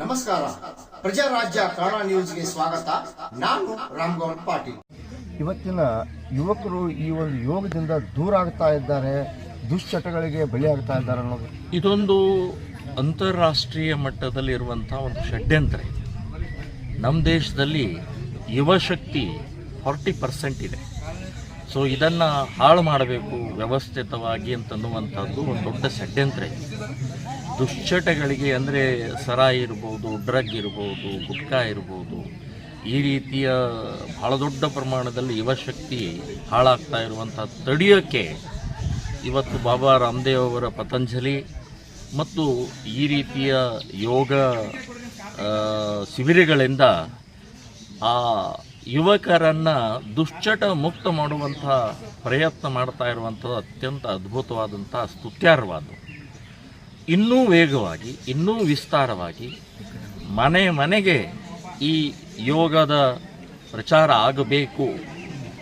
ನಮಸ್ಕಾರ. ಪ್ರಜಾರಾಜ್ಯ ಕನ್ನಡ ನ್ಯೂಸ್ಗೆ ಸ್ವಾಗತ. ನಾನು ರಾಮ್ಗೌಡ್ ಪಾಟೀಲ್. ಇವತ್ತಿನ ಯುವಕರು ಈ ಒಂದು ಯೋಗದಿಂದ ದೂರ ಆಗ್ತಾ ಇದ್ದಾರೆ ದುಶ್ಚಟಗಳಿಗೆ ಬಲಿಯಾಗ್ತಾ ಇದ್ದಾರೆ ಅನ್ನೋದು. ಇದೊಂದು ಅಂತಾರಾಷ್ಟ್ರೀಯ ಮಟ್ಟದಲ್ಲಿ ಇರುವಂಥ ಒಂದು ಷಡ್ಯಂತ್ರ ಇದೆ. ನಮ್ಮ ದೇಶದಲ್ಲಿ ಯುವಶಕ್ತಿ ಫಾರ್ಟಿ ಪರ್ಸೆಂಟ್ ಇದೆ. ಸೊ ಇದನ್ನು ಹಾಳು ಮಾಡಬೇಕು ವ್ಯವಸ್ಥಿತವಾಗಿ ಅಂತನ್ನುವಂಥದ್ದು ಒಂದು ದೊಡ್ಡ ಷಡ್ಯಂತ್ರ ಇದೆ. ದುಶ್ಚಟಗಳಿಗೆ ಅಂದರೆ ಸರಾಯಿ ಇರ್ಬೋದು, ಡ್ರಗ್ ಇರ್ಬೋದು, ಗುಟ್ಕಾ ಇರ್ಬೋದು, ಈ ರೀತಿಯ ಬಹಳ ದೊಡ್ಡ ಪ್ರಮಾಣದಲ್ಲಿ ಯುವಶಕ್ತಿ ಹಾಳಾಗ್ತಾ ಇರುವಂಥ ತಡೆಯೋಕ್ಕೆ ಇವತ್ತು ಬಾಬಾ ರಾಮದೇವ್ ಅವರ ಪತಂಜಲಿ ಮತ್ತು ಈ ರೀತಿಯ ಯೋಗ ಶಿಬಿರಗಳಿಂದ ಆ ಯುವಕರನ್ನು ದುಶ್ಚಟ ಮುಕ್ತ ಮಾಡುವಂಥ ಪ್ರಯತ್ನ ಮಾಡ್ತಾ ಇರುವಂಥದ್ದು ಅತ್ಯಂತ ಅದ್ಭುತವಾದಂಥ ಸ್ತುತ್ಯಾರ್ಹವಾದ ಇನ್ನೂ ವೇಗವಾಗಿ, ಇನ್ನೂ ವಿಸ್ತಾರವಾಗಿ ಮನೆ ಮನೆಗೆ ಈ ಯೋಗದ ಪ್ರಚಾರ ಆಗಬೇಕು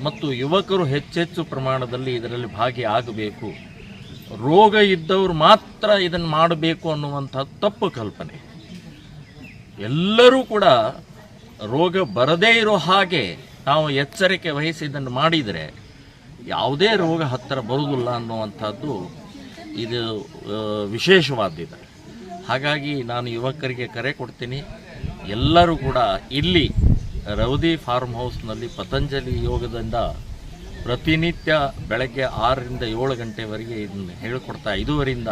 ಮತ್ತು ಯುವಕರು ಹೆಚ್ಚೆಚ್ಚು ಪ್ರಮಾಣದಲ್ಲಿ ಇದರಲ್ಲಿ ಭಾಗಿಯಾಗಬೇಕು. ರೋಗ ಇದ್ದವರು ಮಾತ್ರ ಇದನ್ನು ಮಾಡಬೇಕು ಅನ್ನುವಂಥ ತಪ್ಪು ಕಲ್ಪನೆ. ಎಲ್ಲರೂ ಕೂಡ ರೋಗ ಬರದೇ ಇರೋ ಹಾಗೆ ನಾವು ಎಚ್ಚರಿಕೆ ವಹಿಸಿ ಇದನ್ನು ಮಾಡಿದರೆ ಯಾವುದೇ ರೋಗ ಹತ್ತಿರ ಬರುವುದಿಲ್ಲ ಅನ್ನುವಂಥದ್ದು ಇದು ವಿಶೇಷವಾದಿದೆ ಹಾಗಾಗಿ ನಾನು ಯುವಕರಿಗೆ ಕರೆ ಕೊಡ್ತೀನಿ. ಎಲ್ಲರೂ ಕೂಡ ಇಲ್ಲಿ ರೌದಿ ಫಾರ್ಮ್ ಹೌಸ್ನಲ್ಲಿ ಪತಂಜಲಿ ಯೋಗದಿಂದ ಪ್ರತಿನಿತ್ಯ ಬೆಳಗ್ಗೆ ಆರರಿಂದ ಏಳು ಗಂಟೆವರೆಗೆ ಇದನ್ನು ಹೇಳಿಕೊಡ್ತಾ ಐದೂವರೆಯಿಂದ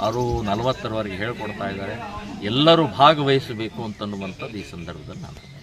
ಆರು ನಲವತ್ತರವರೆಗೆ ಹೇಳ್ಕೊಡ್ತಾ ಇದ್ದಾರೆ. ಎಲ್ಲರೂ ಭಾಗವಹಿಸಬೇಕು ಅಂತನ್ನುವಂಥದ್ದು ಈ ಸಂದರ್ಭದಲ್ಲಿ ನಾನು.